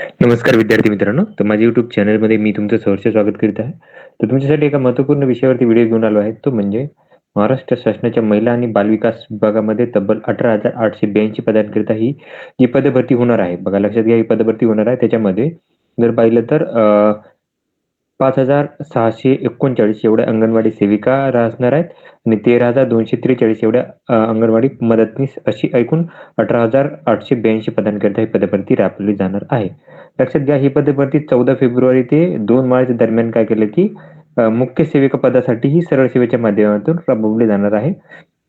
नमस्कार विद्यार्थी मित्रांनो. तर माझ्या युट्यूब चॅनलमध्ये मी तुमचं सहर्ष स्वागत करीत आहे. तर तुमच्यासाठी एका महत्त्वपूर्ण विषयावरती व्हिडिओ घेऊन आलो आहे. तो म्हणजे महाराष्ट्र शासनाच्या महिला आणि बालविकास विभागामध्ये तब्बल अठरा हजार आठशे ब्याऐंशी पदांकरिता ही जी पदभरती होणार आहे. बघा लक्षात घ्या ही पदभरती होणार आहे. त्याच्यामध्ये जर पाहिलं तर पाच हजार सहाशे एकोणचाळीस एवढ्या अंगणवाडी सेविका असणार आहेत. आणि तेरा हजार दोनशे त्रेचाळीस एवढ्या अंगणवाडी मदतनीस अशी ऐकून अठरा हजार आठशे ब्याऐंशी पदांकरिता ही पदभरती राबवली जाणार आहे. लक्षात घ्या ही पदभरती चौदा फेब्रुवारी ते दोन मार्च दरम्यान काय केलं की मुख्य सेविका पदासाठी ही सरळ सेवेच्या माध्यमातून राबवली जाणार आहे.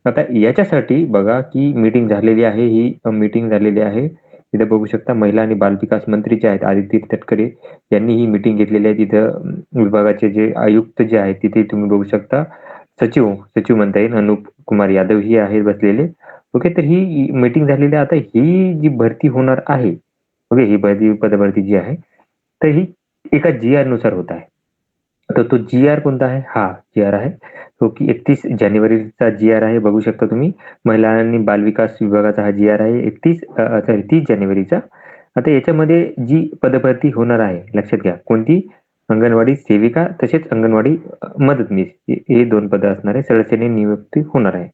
आता याच्यासाठी बघा की मीटिंग झालेली आहे ही मीटिंग झालेली आहे. तिथे बघू शकता महिला आणि बालविकास मंत्री जे आहेत आदित्य तटकरे यांनी ही मीटिंग घेतलेली आहे. तिथं विभागाचे जे आयुक्त जे आहेत तिथे तुम्ही बघू शकता. सचिव सचिव म्हणता येईल अनुप कुमार यादव ही आहेत बसलेले. ओके तर ही मीटिंग झालेली आता ही जी भरती होणार आहे ओके ही भरती पदभरती जी आहे तर ही एका जी आरनुसार होत आहे. तर तो जी आर कोणता आहे? हा जी आर आहे. तो की एकतीस जानेवारीचा जी आर आहे बघू शकता तुम्ही. महिला आणि बालविकास विभागाचा हा जी आर आहे एकतीस सॉरी तीस जानेवारीचा. आता याच्यामध्ये जी पदभरती होणार आहे लक्षात घ्या. कोणती? अंगणवाडी सेविका तसेच अंगणवाडी मदतनीस. हे दोन पद असणार आहे. सदस्याने नियुक्ती होणार आहे.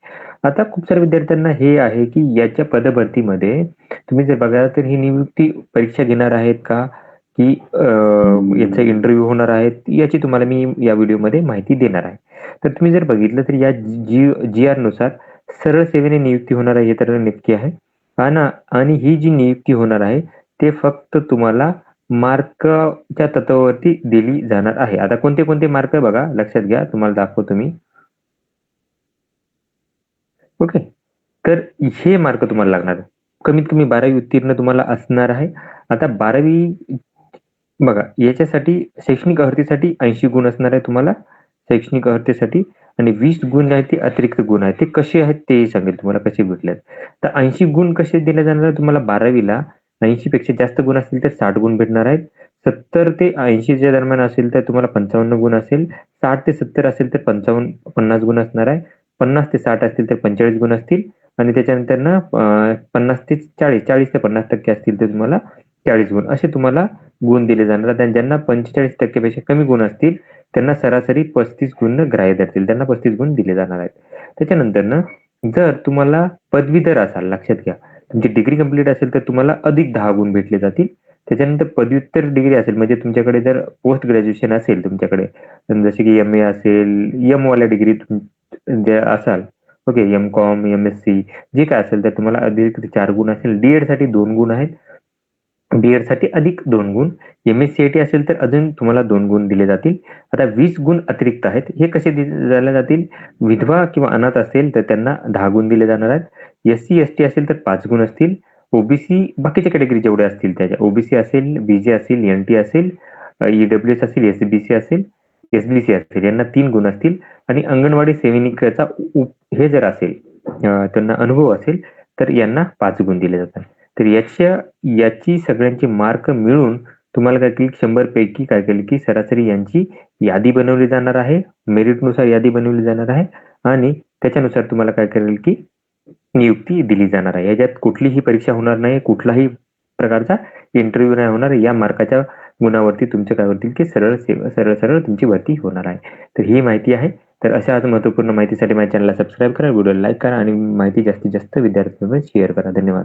आता खूप साऱ्या विद्यार्थ्यांना हे आहे की याच्या पदभरतीमध्ये तुम्ही जर बघाल तर ही नियुक्ती परीक्षा घेणार आहेत का? की याचा इंटरव्ह्यू होणार आहेत याची तुम्हाला मी या व्हिडिओमध्ये माहिती देणार आहे. तर तुम्ही जर बघितलं तर या जी जी आरनुसार सरळ सेवेने नियुक्ती होणार आहे हे तर नक्की आहे. आणि ही जी नियुक्ती होणार आहे ते फक्त तुम्हाला मार्कच्या तत्वावरती दिली जाणार आहे. आता कोणते कोणते मार्क बघा लक्षात घ्या तुम्हाला दाखवतो मी. ओके. तर हे मार्क तुम्हाला लागणार. कमीत कमी बारावी उत्तीर्ण तुम्हाला असणार आहे. आता बारावी बघा याच्यासाठी शैक्षणिक अर्थीसाठी ऐंशी गुण असणार आहे तुम्हाला. शैक्षणिक अर्हतेसाठी आणि वीस गुण आहेत ते अतिरिक्त गुण आहेत. ते कसे आहेत ते सांगेल तुम्हाला कसे भेटले तर ऐंशी गुण कसे दिले जाणार तुम्हाला बारावीला? ऐंशी पेक्षा जास्त गुण असतील तर साठ गुण भेटणार आहेत. सत्तर ते ऐंशीच्या दरम्यान असेल तर तुम्हाला पंचावन्न गुण असेल. साठ ते सत्तर असेल तर पंचावन्न पन्नास गुण असणार आहे. पन्नास ते साठ असतील तर पंचेचाळीस गुण असतील. आणि त्याच्यानंतर ना पन्नास ते चाळीस चाळीस ते पन्नास टक्के असतील तर तुम्हाला चाळीस गुण. असे तुम्हाला गुण दिले जाणार आणि ज्यांना पंचेचाळीस टक्केपेक्षा कमी गुण असतील त्यांना सरासरी पस्तीस गुण ग्राह्य धरतील. त्यांना पस्तीस गुण दिले जाणार आहेत. त्याच्यानंतर ना जर तुम्हाला पदवीधर असाल लक्षात घ्या. तुमची डिग्री कंप्लीट असेल तर तुम्हाला अधिक दहा गुण भेटले जातील. त्याच्यानंतर पदव्युत्तर डिग्री असेल म्हणजे तुमच्याकडे जर पोस्ट ग्रॅज्युएशन असेल तुमच्याकडे जसे की एम ए असेल एम वाल्या डिग्री जे असाल okay M com M S C जे काय असेल तर तुम्हाला अधिक चार गुण असेल. डीएडसाठी दोन गुण आहेत. बीएडसाठी अधिक दोन गुण. M S C I T असेल तर अजून तुम्हाला दोन गुण दिले जातील. आता वीस गुण अतिरिक्त आहेत. हे कसे दिले जातील? विधवा किंवा अनाथ असेल तर त्यांना दहा गुण दिले जाणार आहेत. एस सी एस टी असेल तर पाच गुण असतील. ओबीसी बाकीच्या कॅटेगरी जेवढे असतील त्याच्या. ओबीसी असेल बीजे असेल एन टी असेल ईडब्ल्यू एस असेल एसबीसी असेल एसबीसी असेल. यांना तीन गुण असतील. आणि अंगणवाडी सेविनिकाचा हे जर असेल त्यांना अनुभव असेल तर यांना पाच गुण दिले जातात. तर याच्या याची सगळ्यांची मार्क मिळून तुम्हाला काय केली शंभर पैकी काय केली की सरासरी यांची यादी बनवली जाणार आहे मेरिटनुसार यादी बनवली जाणार आहे आणि त्याच्यानुसार तुम्हाला काय करेल की नियुक्ती दिली जाणार आहे. याच्यात कुठलीही परीक्षा होणार नाही कुठलाही प्रकारचा इंटरव्ह्यू नाही होणार. या मार्काच्या गुणावरती तुमच्या काय होतील की सरळ सरळ सरळ तुमची भरती होणार आहे. तर ही माहिती आहे. तर अशा आज महत्त्वपूर्ण माहितीसाठी माझ्या चॅनलला सबस्क्राईब करा व्हिडिओ लाईक करा आणि माहिती जास्तीत जास्त विद्यार्थ्यांना शेअर करा. धन्यवाद.